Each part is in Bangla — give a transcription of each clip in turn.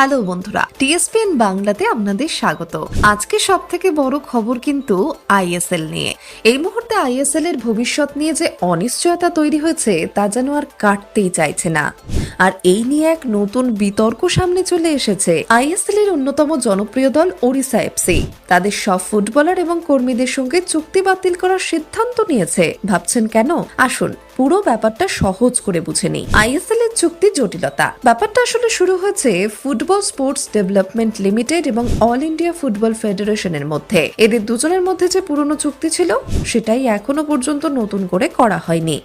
হ্যালো বন্ধুরা, টিএসপিএন বাংলাতে আপনাদের স্বাগত। আজকে সব থেকে বড় খবর কিন্তু আইএসএল নিয়ে। এই মুহূর্তে আইএসএল এর ভবিষ্যৎ নিয়ে যে অনিশ্চয়তা তৈরি হয়েছে, তা যেন আর কাটতেই চাইছে না। আর এই নিয়ে এক নতুন বিতর্ক সামনে চলে এসেছে। আইএসএল এর অন্যতম জনপ্রিয় দল ওড়িশা এফসি তাদের সব ফুটবলার এবং কর্মীদের সঙ্গে চুক্তি বাতিল করার সিদ্ধান্ত নিয়েছে। ভাবছেন কেন? আসুন, পুরো ব্যাপারটা সহজ করে বুঝে নিই। আইএসএল এর চুক্তি জটিলতা। ব্যাপারটা আসলে শুরু হয়েছে ফুটবল স্পোর্টস ডেভেলপমেন্ট লিমিটেড এবং অল ইন্ডিয়া ফুটবল ফেডারেশনের মধ্যে। এদের দুজনের মধ্যে যে পুরনো চুক্তি ছিল, সেটাই এখনও পর্যন্ত নতুন করে করা হয়নি।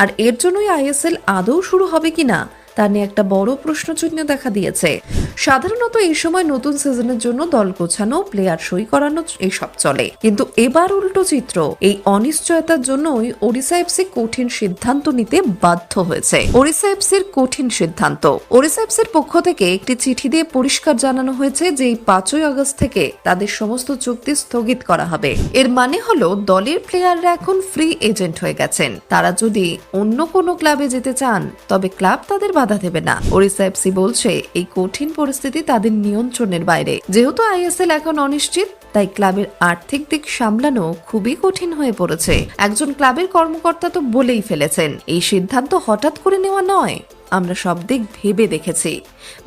আর এর জন্যই আইএসএল আদৌ শুরু হবে কিনা তা নিয়ে একটা বড় প্রশ্নচিহ্ন দেখা দিয়েছে। সাধারণত এই সময় নতুন সিজনের জন্য দল গোছানো, প্লেয়ার সই করানো এসব চলে। কিন্তু এবার উল্টো চিত্র, এই অনিশ্চয়তার জন্যই ওড়িশা এফসি কঠিন সিদ্ধান্ত নিতে বাধ্য হয়েছে। ওড়িশা এফসির কঠিন সিদ্ধান্ত। ওড়িশা এফসির পক্ষ থেকে একটি চিঠি দিয়ে পরিষ্কার জানানো হয়েছে যে, এই পাঁচই আগস্ট থেকে তাদের সমস্ত চুক্তি স্থগিত করা হবে। এর মানে হলো, দলের প্লেয়াররা এখন ফ্রি এজেন্ট হয়ে গেছেন। তারা যদি অন্য কোনো ক্লাবে যেতে চান, তবে ক্লাব তাদের বাধা দেবে না। ওড়িশা এফসি বলছে, এই কঠিন পরিস্থিতি তাদের নিয়ন্ত্রণের বাইরে। যেহেতু আইএসএল এখন অনিশ্চিত, তাই ক্লাবের আর্থিক দিক সামলানো খুবই কঠিন হয়ে পড়েছে। একজন ক্লাবের কর্মকর্তা তো বলেই ফেলেছেন, এই সিদ্ধান্ত হঠাৎ করে নেওয়া নয়। আমরা সব দিক ভেবে দেখেছি।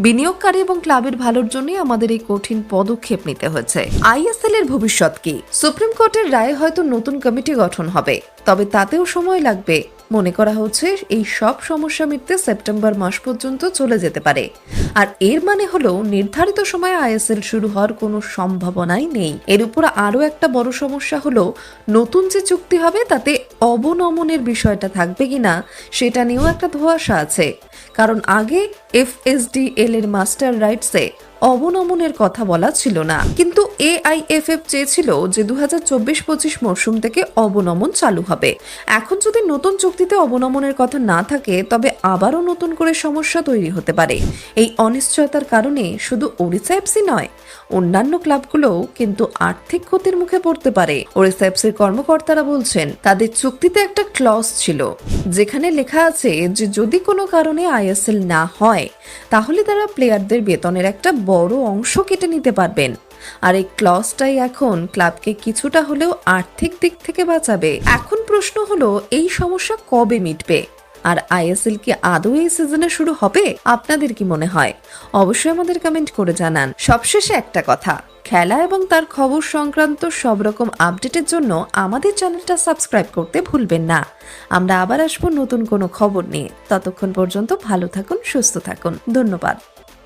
বিনিয়োগকারী এবং ক্লাবের ভালোর জন্যই আমাদের এই কঠিন পদক্ষেপ নিতে হয়েছে। আইএসএল এর ভবিষ্যৎ কি? সুপ্রিম কোর্টের রায়ে হয়তো নতুন কমিটি গঠন হবে, তবে তাতেও সময় লাগবে। মনে করা হচ্ছে এই সব সমস্যা মিটতে সেপ্টেম্বর মাস পর্যন্ত চলে যেতে পারে। আর এর মানে হলো নির্ধারিত সময়ে আইএসএল শুরু হওয়ার কোনো সম্ভাবনাই নেই। এর উপর আরও একটা বড় সমস্যা হলো, নতুন যে চুক্তি হবে তাতে অবনমনের বিষয়টা থাকবে কিনা সেটা নিয়েও একটা ধোঁয়াশা আছে। কারণ আগে এফএসডিএল এর মাস্টার রাইটসে অবনমনের কথা বলা ছিল না। কিন্তু এআইএফএফ চেয়েছিল যে দু হাজার চব্বিশ পঁচিশ মরশুম থেকে অবনমন চালু হবে। এখন যদি নতুন চুক্তিতে অবনমনের কথা না থাকে, তবে আবারও নতুন করে সমস্যা তৈরি হতে পারে। এই অনিশ্চয়তার কারণে শুধু ওড়িশা এফসি নয়, অন্যান্য ক্লাবগুলোও কিন্তু আর্থিক ক্ষতির মুখে পড়তে পারে। ওড়িশা এফসির কর্মকর্তারা বলছেন, তাদের চুক্তিতে একটা ক্লজ ছিল, যেখানে লেখা আছে যে যদি কোনো কারণে আইএসএল না হয়, তাহলে তারা প্লেয়ারদের বেতনের একটা বড় অংশ কেটে নিতে পারবেন। আর এই ক্লসটাই এখন ক্লাবকে কিছুটা হলেও আর্থিক দিক থেকে বাঁচাবে। এখন প্রশ্ন হলো, এই সমস্যা কবে মিটবে? আর আইএসএল কি আদৌ এই সিজনে শুরু হবে? আপনাদের কি মনে হয়? অবশ্যই আমাদের কমেন্ট করে জানান। সবশেষে একটা কথা, খেলা এবং তার খবর সংক্রান্ত সব রকম আপডেটের জন্য আমাদের চ্যানেলটা সাবস্ক্রাইব করতে ভুলবেন না। আমরা আবার আসব নতুন কোনো খবর নিয়ে। ততক্ষণ পর্যন্ত ভালো থাকুন, সুস্থ থাকুন। ধন্যবাদ।